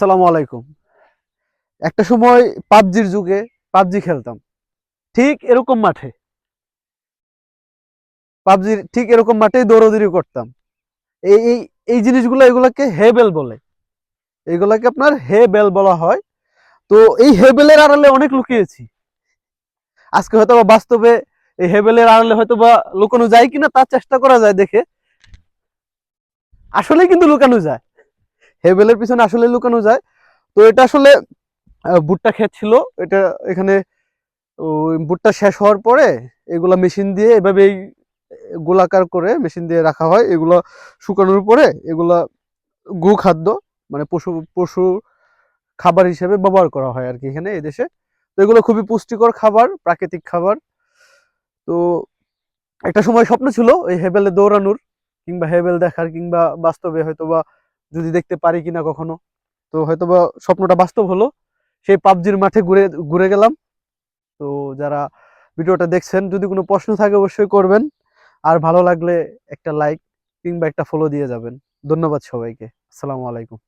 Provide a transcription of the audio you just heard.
আসসালামু আলাইকুম। একটা সময় পাবজির যুগে পাবজি খেলতাম। ঠিক এরকম মাঠে। পাবজির ঠিক এরকম মাঠে দৌড়াদৌড়ি করতাম। এই এই এই জিনিসগুলো এগুলাকে হেবেল বলে এগুলাকে আপনার হেবেল বলা হয়। তো এই হেবেলের আড়ালে অনেক লুকিয়েছি। আজকে হয়তো বা বাস্তবে এই হেবেলের আড়ালে হয়তো বা লুকানো যায় কিনা তার চেষ্টা করা যায় দেখে। আসলে কিন্তু লুকানো যায়। হেবেলের পিছনে আসলে লুকানো যায়। তো এটা আসলে ভুট্টা ক্ষেত ছিল। এটা এখানে ভুট্টা শেষ হওয়ার পরে এগুলা মেশিন দিয়ে এভাবেই গোলাকার করে মেশিন দিয়ে রাখা হয়। এগুলো শুকানোর পরে এগুলা গু খাদ্য মানে পশু পশু খাবার হিসেবে ব্যবহার করা হয় আর কি এখানে এই দেশে। তো এগুলো খুবই পুষ্টিকর খাবার, প্রাকৃতিক খাবার। তো একটা সময় স্বপ্ন ছিল এই হেবেলে দৌড়ানোর, কিংবা হেবেল দেখার, কিংবা বাস্তবে হয়তো বা যদি দেখতে পারি কিনা কখনো। তো হয়তো বা স্বপ্নটা বাস্তব হলো। সেই পাবজির মাঠে ঘুরে ঘুরে গেলাম। তো যারা ভিডিওটা দেখছেন, যদি কোনো প্রশ্ন থাকে অবশ্যই করবেন। আর ভালো লাগলে একটা লাইক কিংবা একটা ফলো দিয়ে যাবেন। ধন্যবাদ সবাইকে। আসসালামু আলাইকুম।